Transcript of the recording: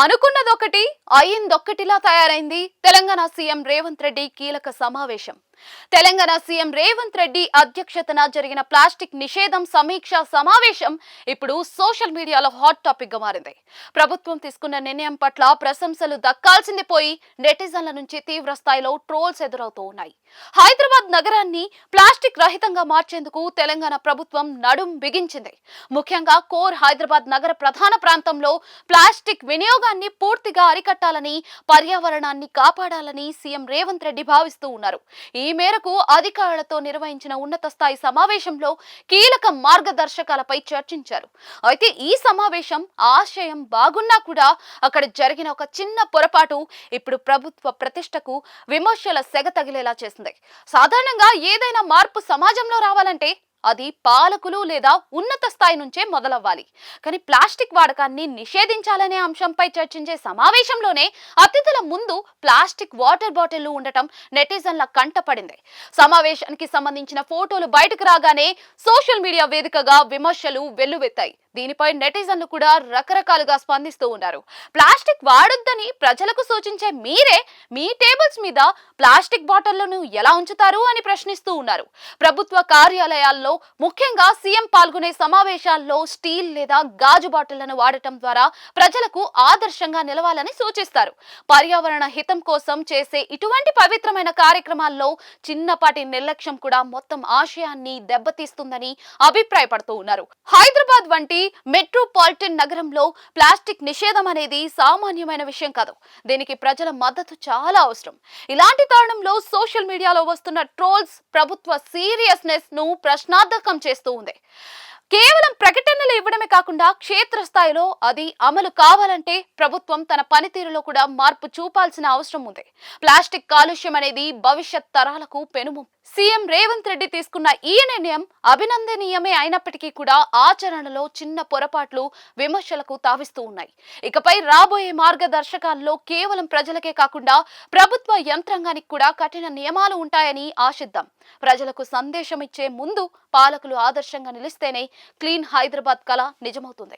అనుకున్నదొకటి అయిందొక్కటిలా తయారైంది తెలంగాణ సీఎం రేవంత్ రెడ్డి కీలక సమావేశం. తెలంగాణ సీఎం రేవంత్ రెడ్డి అధ్యక్షతన జరిగిన ప్లాస్టిక్ నిషేధం సమీక్ష సమావేశం ఇప్పుడు సోషల్ మీడియాలో హాట్ టాపిక్గా మారింది. ప్రభుత్వం తీసుకున్న నిర్ణయం పట్ల ప్రశంసలు దక్కాల్సింది పోయి నెటిజన్ల నుంచి తీవ్ర స్థాయిలో ట్రోల్స్ ఎదురవుతూ ఉన్నాయి. హైదరాబాద్ నగరాన్ని ప్లాస్టిక్ రహితంగా మార్చేందుకు తెలంగాణ ప్రభుత్వం నడుం బిగించింది. ముఖ్యంగా కోర్ హైదరాబాద్ నగర ప్రధాన ప్రాంతంలో ప్లాస్టిక్ వినియోగాన్ని పూర్తిగా అరికట్టాలని పర్యావరణాన్ని కాపాడాలని సీఎం రేవంత్ రెడ్డి భావిస్తూ ఉన్నారు. ఈ మేరకు అధికారులతో నిర్వహించిన ఉన్నత స్థాయి సమావేశంలో కీలక మార్గదర్శకాలపై చర్చించారు. అయితే ఈ సమావేశం ఆశయం బాగున్నా కూడా అక్కడ జరిగిన ఒక చిన్న పొరపాటు ఇప్పుడు ప్రభుత్వ ప్రతిష్టకు విమర్శల సెగ తగిలేలా చేసింది. సాధారణంగా ఏదైనా మార్పు సమాజంలో రావాలంటే అది పాలకులు లేదా ఉన్నత స్థాయి నుంచే మొదలవ్వాలి. కానీ ప్లాస్టిక్ వాడకాన్ని నిషేధించాలనే అంశంపై చర్చించే సమావేశంలోనే అతిథుల ముందు ప్లాస్టిక్ వాటర్ బాటిల్లు ఉండటం నెటిజన్ల కంటపడింది. సమావేశానికి సంబంధించిన ఫోటోలు బయటకు రాగానే సోషల్ మీడియా వేదికగా విమర్శలు వెల్లువెత్తాయి. దీనిపై నెటిజన్లు కూడా రకరకాలుగా స్పందిస్తూ ఉన్నారు. ప్లాస్టిక్ వాడొద్దని ప్రజలకు సూచించే మీరే మీ టేబుల్స్ మీద ప్లాస్టిక్ బాటిళ్ళను ఎలా ఉంచుతారు అని ప్రశ్నిస్తూ ఉన్నారు. ప్రభుత్వ కార్యాలయాల్లో ముఖ్యంగా సీఎం పాల్గొనే సమావేశాల్లో స్టీల్ లేదా గాజు బాటిళ్ళను వాడటం ద్వారా ప్రజలకు ఆదర్శంగా నిలవాలని సూచిస్తారు. పర్యావరణ హితం కోసం చేసే ఇటువంటి పవిత్రమైన కార్యక్రమాల్లో చిన్నపాటి నిర్లక్ష్యం కూడా మొత్తం ఆశయాన్ని దెబ్బతీస్తుందని అభిప్రాయపడుతూ ఉన్నారు. హైదరాబాద్ వంటి మెట్రోపాలిటన్ నగరంలో ప్లాస్టిక్ నిషేధం అనేది సామాన్యమైన విషయం కాదు. దీనికి ప్రజల మద్దతు చాలా అవసరం. ఇలాంటి తరుణంలో సోషల్ మీడియాలో వస్తున్న ట్రోల్స్ ప్రభుత్వ సీరియస్నెస్ను ప్రశ్నార్థకం చేస్తూ ఉంది. కేవలం ప్రకటనలు ఇవ్వడమే కాకుండా క్షేత్రస్థాయిలో అది అమలు కావాలంటే ప్రభుత్వం తన పనితీరులో కూడా మార్పు చూపాల్సిన అవసరం ఉంది. ప్లాస్టిక్ కాలుష్యం అనేది భవిష్యత్ తరాలకు పెనుము సీఎం రేవంత్ రెడ్డి తీసుకున్న ఈ నిర్ణయం అభినందనీయమే అయినప్పటికీ కూడా ఆచరణలో చిన్న పొరపాట్లు విమర్శలకు తావిస్తూ ఉన్నాయి. ఇకపై రాబోయే మార్గదర్శకాల్లో కేవలం ప్రజలకే కాకుండా ప్రభుత్వ యంత్రాంగానికి కూడా కఠిన నియమాలు ఉంటాయని ఆశిద్దాం. ప్రజలకు సందేశం ఇచ్చే ముందు పాలకులు ఆదర్శంగా నిలిస్తేనే క్లీన్ హైదరాబాద్ కళ నిజమవుతుంది.